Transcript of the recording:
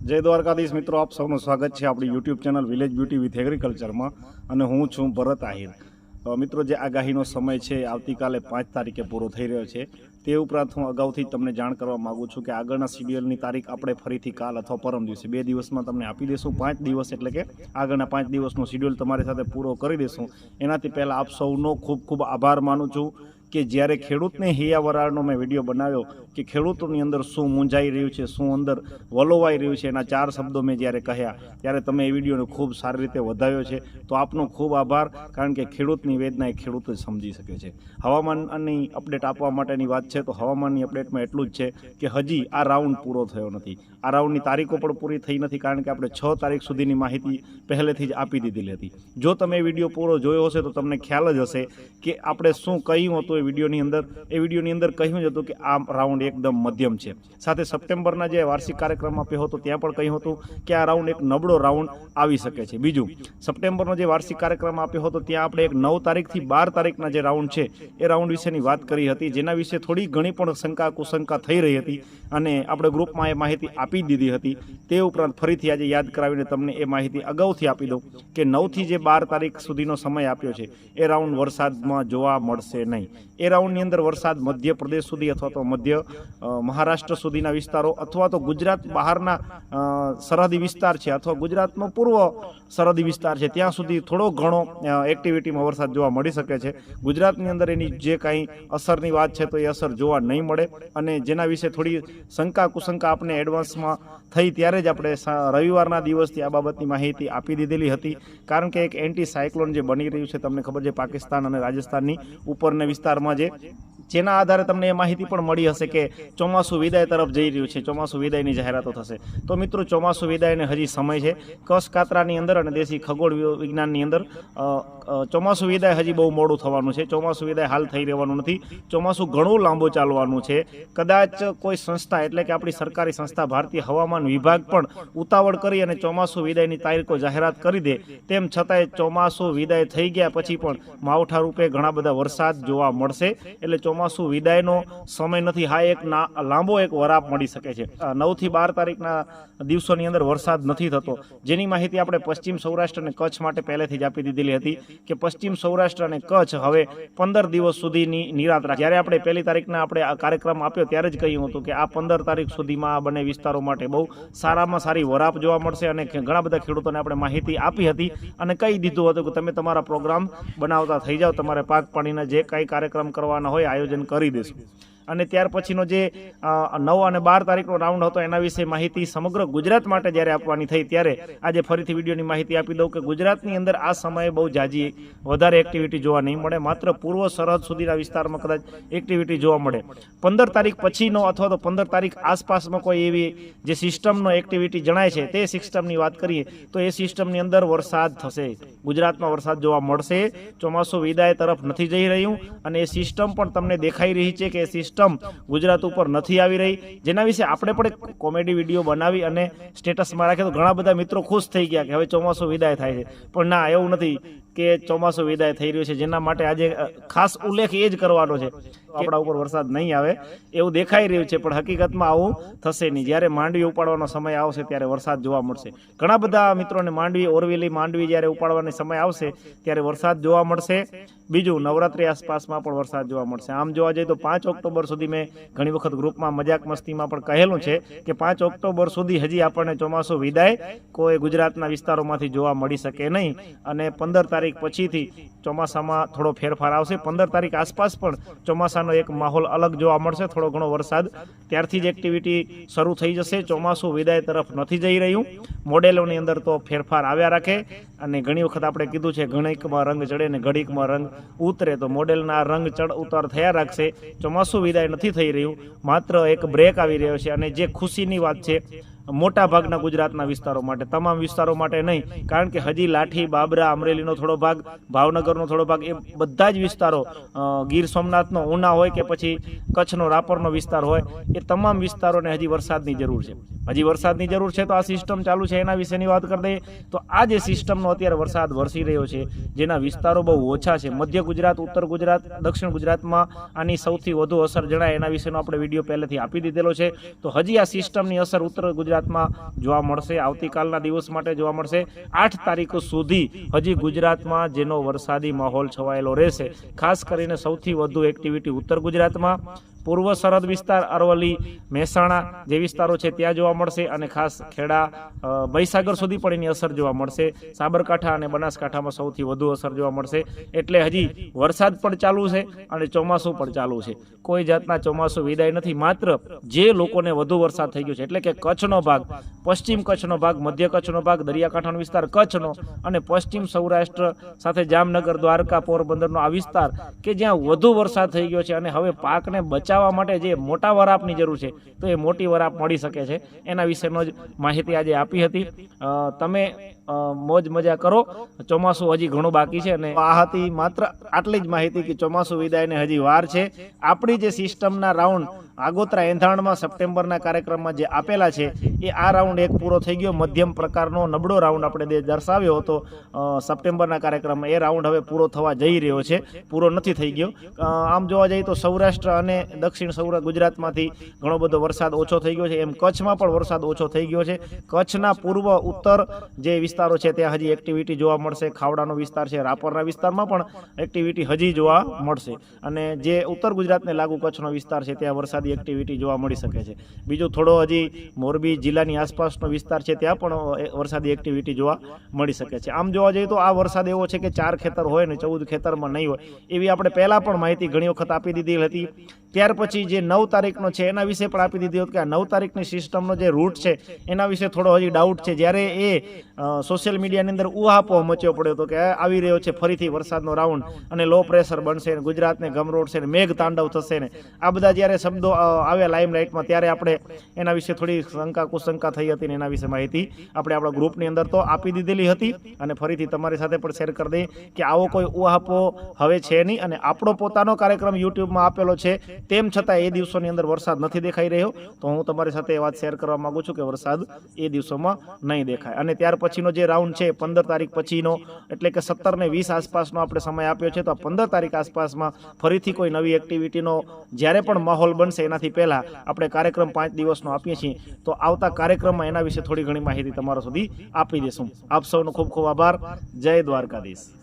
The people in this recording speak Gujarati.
જય દ્વારકાધીશ મિત્રો, આપ સૌનું સ્વાગત છે આપણી YouTube channel village beauty with એગ્રીકલ્ચરમાં અને હું છું ભરત આહિર. મિત્રો, જે આગાહીનો સમય છે આવતીકાલે પાંચ તારીખે પૂરો થઈ રહ્યો છે. તે ઉપરાંત હું અગાઉથી તમને જાણ કરવા માગું છું કે આગળના શિડ્યુલની તારીખ આપણે ફરીથી કાલ અથવા પરમ દિવસે, બે દિવસમાં તમને આપી દઈશું પાંચ દિવસ એટલે કે આગળના પાંચ દિવસનો શિડ્યુલ તમારી સાથે પૂરો કરી દઈશું એનાથી પહેલાં આપ સૌનો ખૂબ ખૂબ આભાર માનું છું કે જ્યારે ખેડૂતને હૈયા વરાળનો મેં વીડિયો બનાવ્યો કે ખેડૂતોની અંદર શું મૂંઝાઈ રહ્યું છે, શું અંદર વલોવાઈ રહ્યું છે, એના ચાર શબ્દો મેં જ્યારે કહ્યા, ત્યારે તમે એ વિડીયોને ખૂબ સારી રીતે વધાવ્યો છે. તો આપનો ખૂબ આભાર, કારણ કે ખેડૂતની વેદના એ ખેડૂત જ સમજી શકે છે. હવામાનની અપડેટ આપવા માટેની વાત છે, તો હવામાનની અપડેટમાં એટલું જ છે કે હજી આ રાઉન્ડ પૂરો થયો નથી. આ રાઉન્ડની તારીખો પણ પૂરી થઈ નથી, કારણ કે આપણે છ તારીખ સુધીની માહિતી પહેલેથી જ આપી દીધેલી હતી. જો તમે વીડિયો પૂરો જોયો હશે, તો તમને ખ્યાલ જ હશે કે આપણે શું કહ્યું હતું એ વિડીયોની અંદર. એ વિડીયોની અંદર કહ્યું જ હતું કે આ રાઉન્ડ એકદમ મધ્યમ છે. સાથે સપ્ટેમ્બરના જે વાર્ષિક કાર્યક્રમ આપ્યો હતો, ત્યાં પણ કહ્યું હતું કે આ રાઉન્ડ એક નબળો રાઉન્ડ આવી શકે છે. બીજું, સપ્ટેમ્બરનો જે વાર્ષિક કાર્યક્રમ આપ્યો હતો, ત્યાં આપણે એક નવ તારીખથી બાર તારીખના જે રાઉન્ડ છે, એ રાઉન્ડ વિશેની વાત કરી હતી. જેના વિશે થોડી ઘણી પણ શંકા કુશંકા થઈ રહી હતી અને આપણે ગ્રુપમાં એ માહિતી આપી દીધી હતી. તે ઉપરાંત ફરીથી આજે યાદ કરાવીને તમને એ માહિતી અગાઉથી આપી દઉં કે નવથી જે બાર તારીખ સુધીનો સમય આપ્યો છે, એ રાઉન્ડ વરસાદમાં જોવા મળશે નહીં. એ રાઉન્ડની અંદર વરસાદ મધ્ય પ્રદેશ સુધી અથવા તો મધ્ય મહારાષ્ટ્ર સુધીના વિસ્તારો અથવા તો ગુજરાત બહારના સરહદી વિસ્તાર છે અથવા ગુજરાતનો પૂર્વ સરહદી વિસ્તાર છે, ત્યાં સુધી થોડો ઘણો એક્ટિવિટીમાં વરસાદ જોવા મળી શકે છે. ગુજરાતની અંદર એની જે કાંઈ અસરની વાત છે તો એ અસર જોવા નહીં મળે અને જેના વિશે થોડી શંકા કુશંકા આપણે એડવાન્સમાં થઈ ત્યારે જ આપણે રવિવારના દિવસથી આ બાબતની માહિતી આપી દીધેલી હતી. કારણ કે એક એન્ટી સાયક્લોન જે બની રહ્યું છે, તમને ખબર છે, પાકિસ્તાન અને રાજસ્થાનની ઉપરના વિસ્તારમાં જે જેના આધારે તમને એ માહિતી પણ મળી હશે કે ચોમાસું વિદાય તરફ જઈ રહ્યું છે, ચોમાસું વિદાયની જાહેરાતો થશે. તો મિત્રો, ચોમાસું વિદાયને હજી સમય છે. કસ કાતરાની અંદર અને દેશી ખગોળ વિજ્ઞાનની અંદર ચોમાસું વિદાય હજી બહુ મોડું થવાનું છે. ચોમાસું વિદાય હાલ થઈ રહેવાનું નથી. ચોમાસું ઘણું લાંબુ ચાલવાનું છે. કદાચ કોઈ સંસ્થા, એટલે કે આપણી સરકારી સંસ્થા, ભારતીય હવામાન વિભાગ પણ ઉતાવળ કરી અને ચોમાસું વિદાયની તારીખો જાહેરાત કરી દે, તેમ છતાંય ચોમાસું વિદાય થઈ ગયા પછી પણ માવઠા રૂપે ઘણા બધા વરસાદ જોવા મળશે. એટલે ચોમાસું વિદાયનો સમય નથી. હા, એક લાંબો એક વરાપ મળી શકે છે. નવથી બાર તારીખના દિવસોની અંદર વરસાદ નથી થતો. જેની માહિતી આપણે પશ્ચિમ સૌરાષ્ટ્ર અને કચ્છ માટે પહેલેથી જ આપી દીધેલી હતી કે પશ્ચિમ સૌરાષ્ટ્ર અને કચ્છ હવે પંદર દિવસ સુધીની નિરાત રાખે. જ્યારે આપણે પહેલી તારીખના આપણે આ કાર્યક્રમ આપ્યો ત્યારે જ કહ્યું હતું કે આ પંદર તારીખ સુધીમાં આ બંને વિસ્તારો માટે બહુ સારામાં સારી વરાપ જોવા મળશે અને ઘણા બધા ખેડૂતોને આપણે માહિતી આપી હતી અને કહી દીધું હતું કે તમે તમારા પ્રોગ્રામ બનાવતા થઈ જાઓ. તમારે પાક પાણીના જે કાંઈ કાર્યક્રમ કરવાના હોય, આયોજન કરી દેશું. અને ત્યાર પછીનો જે નવ અને બાર તારીખનો રાઉન્ડ હતો, એના વિશે માહિતી સમગ્ર ગુજરાત માટે જ્યારે આપવાની થઈ, ત્યારે આજે ફરીથી વિડીયોની માહિતી આપી દઉં કે ગુજરાતની અંદર આ સમયે બહુ જાજી વધારે એક્ટિવિટી જોવા નહીં મળે. માત્ર પૂર્વ સરહદ સુધીના વિસ્તારમાં કદાચ એક્ટિવિટી જોવા મળે. પંદર તારીખ પછીનો અથવા તો પંદર તારીખ આસપાસમાં કોઈ એવી જે સિસ્ટમનો એક્ટિવિટી જણાય છે, તે સિસ્ટમની વાત કરીએ, તો એ સિસ્ટમની અંદર વરસાદ થશે. ગુજરાતમાં વરસાદ જોવા મળશે. ચોમાસું વિદાય તરફ નથી જઈ રહ્યું અને એ સિસ્ટમ પણ તમને દેખાઈ રહી છે કે સિસ્ટમ ગુજરાત ઉપર નથી આવી રહી. જેના વિશે આપણે પણ એક કોમેડી વીડિયો બનાવી અને સ્ટેટસમાં રાખ્યો તો ઘણા બધા મિત્રો ખુશ થઈ ગયા કે હવે ચોમાસું વિદાય થાય છે. પણ ના, એવું નથી. કે ચોમાસું વિદાય થઈ રહ્યું છે, જેના માટે આજે ખાસ ઉલ્લેખ એ જ કરવાનો છે આપણા ઉપર વરસાદ નહીં આવે, એવું દેખાઈ રહ્યું છે, પણ હકીકતમાં આવું થશે નહીં. જ્યારે માંડવી ઉપાડવાનો સમય આવશે, ત્યારે વરસાદ જોવા મળશે. ઘણા બધા મિત્રોને માંડવી, ઓરવેલી માંડવી જ્યારે ઉપાડવાનો સમય આવશે, ત્યારે વરસાદ જોવા મળશે. બીજું, નવરાત્રી આસપાસમાં પણ વરસાદ જોવા મળશે. આમ જોવા જઈએ તો પાંચ ઓક્ટોબર સુધી મેં ઘણી વખત ગ્રુપમાં મજાક મસ્તીમાં પણ કહેલું છે કે પાંચ ઓક્ટોબર સુધી હજી આપણને ચોમાસું વિદાય કોઈ ગુજરાતના વિસ્તારોમાંથી જોવા મળી શકે નહીં. અને પંદર તારીખ પછીથી ચોમાસામાં થોડો ફેરફાર આવશે. પંદર તારીખ આસપાસ પણ ચોમાસાનો એક માહોલ અલગ જોવા મળશે. થોડો ઘણો વરસાદ ત્યારથી જ એક્ટિવિટી શરૂ થઈ જશે. ચોમાસું વિદાય તરફ નથી જઈ રહ્યું. મોડેલોની અંદર તો ફેરફાર આવ્યા રાખે. અને ઘણી વખત આપણે કીધું છે ઘણીકમાં રંગ ચડે ને ઘડીકમાં રંગ ઉતરે. તો મોડેલના રંગ ચડ ઉતાર થયા રાખશે. ચોમાસું વિદાય નથી થઈ રહ્યું. માત્ર એક બ્રેક આવી રહ્યો છે. અને જે ખુશીની વાત છે મોટા ભાગના ગુજરાતના વિસ્તારો માટે, તમામ વિસ્તારો માટે નહીં, કારણ કે હજી લાઠી, બાબરા, અમરેલીનો થોડો ભાગ, ભાવનગરનો થોડો ભાગ, એ બધા જ વિસ્તારો ગીર સોમનાથનો ઉના હોય કે પછી કચ્છનો, રાપરનો વિસ્તાર હોય, એ તમામ વિસ્તારોને હજી વરસાદની જરૂર છે. હજી વરસાદની જરૂર છે તો આ સિસ્ટમ ચાલુ છે, એના વિશેની વાત કરી દઈએ, તો આ જે સિસ્ટમનો અત્યારે વરસાદ વરસી રહ્યો છે, જેના વિસ્તારો બહુ ઓછા છે. મધ્ય ગુજરાત, ઉત્તર ગુજરાત, દક્ષિણ ગુજરાતમાં આની સૌથી વધુ અસર જણાય, એના વિશેનો આપણે વીડિયો પહેલેથી આપી દીધેલો છે. તો હજી આ સિસ્ટમની અસર ઉત્તર ગુજરાત ગુજરાતમાં જોવા મળશે. આવતીકાલના દિવસ માટે જોવા મળશે. આઠ તારીખ સુધી હજી ગુજરાતમાં જેનો વરસાદી માહોલ છવાયેલો રહેશે. ખાસ કરીને સૌથી વધુ એક્ટિવિટી ઉત્તર ગુજરાતમાં. પૂર્વ સરહદ વિસ્તાર અરવલ્લી, મહેસાણા જે વિસ્તારો છે ત્યાં જોવા મળશે અને ખાસ ખેડા મહીસાગર સુધી પણ એની અસર જોવા મળશે. સાબરકાંઠા અને બનાસકાંઠામાં સૌથી વધુ અસર જોવા મળશે. એટલે હજી વરસાદ પણ ચાલુ છે અને ચોમાસું પણ ચાલુ છે. કોઈ જાતના ચોમાસું વિદાય નથી. માત્ર જે લોકોને વધુ વરસાદ થઈ ગયો છે, એટલે કે કચ્છનો ભાગ, પશ્ચિમ કચ્છનો ભાગ, મધ્ય કચ્છનો ભાગ, દરિયાકાંઠાનો વિસ્તાર, કચ્છનો અને પશ્ચિમ સૌરાષ્ટ્ર સાથે જામનગર, દ્વારકા, પોરબંદરનો આ વિસ્તાર કે જ્યાં વધુ વરસાદ થઈ ગયો છે અને હવે પાકને બચાવવા માટે જે મોટા વરાપની જરૂર છે, તો એ મોટી વરાપ મળી શકે છે. એના વિશેનો જ માહિતી આજે આપી હતી. તમે મોજ મજા કરો. ચોમાસું હજી ઘણું બાકી છે અને આ હતી માત્ર આટલી જ માહિતી કે ચોમાસું વિદાયને હજી વાર છે. આપણી જે સિસ્ટમના રાઉન્ડ આગોતરા એંધાણમાં સપ્ટેમ્બરના કાર્યક્રમમાં જે આપેલા છે, એ આ રાઉન્ડ એક પૂરો થઈ ગયો. મધ્યમ પ્રકારનો નબળો રાઉન્ડ આપણે દર્શાવ્યો હતો સપ્ટેમ્બરના કાર્યક્રમમાં. એ રાઉન્ડ હવે પૂરો થવા જઈ રહ્યો છે, પૂરો નથી થઈ ગયો. આમ જોવા જઈએ તો સૌરાષ્ટ્ર અને દક્ષિણ સૌરાષ્ટ્ર ગુજરાતમાંથી ઘણો બધો વરસાદ ઓછો થઈ ગયો છે. એમ કચ્છમાં પણ વરસાદ ઓછો થઈ ગયો છે. કચ્છના પૂર્વ ઉત્તર જે વિસ્તારો છે, ત્યાં હજી એક્ટિવિટી જોવા મળશે. ખાવડાનો વિસ્તાર છે, રાપરના વિસ્તારમાં પણ એક્ટિવિટી હજી જોવા મળશે. અને જે ઉત્તર ગુજરાતને લાગુ કચ્છનો વિસ્તાર છે, ત્યાં વરસાદી એક્ટિવિટી જોવા મળી શકે છે. બીજું થોડો હજી મોરબી જિલ્લાની આસપાસનો વિસ્તાર છે, ત્યાં પણ વરસાદી એક્ટિવિટી જોવા મળી શકે છે. આમ જોવા જઈએ તો આ વરસાદ એવો છે કે ચાર ખેતર હોય ને ચૌદ ખેતરમાં નહીં હોય. એવી આપણે પહેલાં પણ માહિતી ઘણી વખત આપી દીધી હતી. ત્યાર પછી જે નવ તારીખનો છે, એના વિશે પણ આપી દીધી હતી કે આ નવ તારીખની સિસ્ટમનો જે રૂટ છે, એના વિશે થોડો હજી ડાઉટ છે. જ્યારે એ સોશિયલ મીડિયાની અંદર ઉહાપો મચ્યો પડ્યો હતો કે આવી રહ્યો છે, ફરીથી વરસાદનો રાઉન્ડ અને લો પ્રેશર બનશે ને, ગુજરાતને ગમરોડશે ને, મેઘ તાંડવ થશે ને, આ બધા જ્યારે શબ્દો આવ્યા લાઈમ લાઇટમાં ત્યારે આપણે એના વિશે થોડી શંકા કુશંકા થઈ હતી ને એના વિશે માહિતી આપણે આપણા ગ્રુપની અંદર તો આપી દીધેલી હતી અને ફરીથી તમારી સાથે પણ શેર કરી દઈએ કે આવો કોઈ ઉહાપો હવે છે નહીં અને આપણો પોતાનો કાર્યક્રમ યુટ્યુબમાં આપેલો છે તેમ છતાં એ દિવસોની અંદર વરસાદ નથી દેખાઈ રહ્યો. તો હું તમારી સાથે એ વાત શેર કરવા માંગુ છું કે વરસાદ એ દિવસોમાં નહીં દેખાય. અને ત્યાર પછીનો જે રાઉન્ડ છે, પંદર તારીખ પછીનો, એટલે કે સત્તર ને વીસ આસપાસનો આપણે સમય આપ્યો છે, તો પંદર તારીખ આસપાસમાં ફરીથી કોઈ નવી એક્ટિવિટીનો જ્યારે પણ માહોલ બનશે એનાથી પહેલાં આપણે કાર્યક્રમ પાંચ દિવસનો આપીએ છીએ. તો આવતા કાર્યક્રમમાં એના વિશે થોડી ઘણી માહિતી તમારા સુધી આપી દઈશું. આપ સૌનો ખૂબ ખૂબ આભાર. જય દ્વારકાધીશ.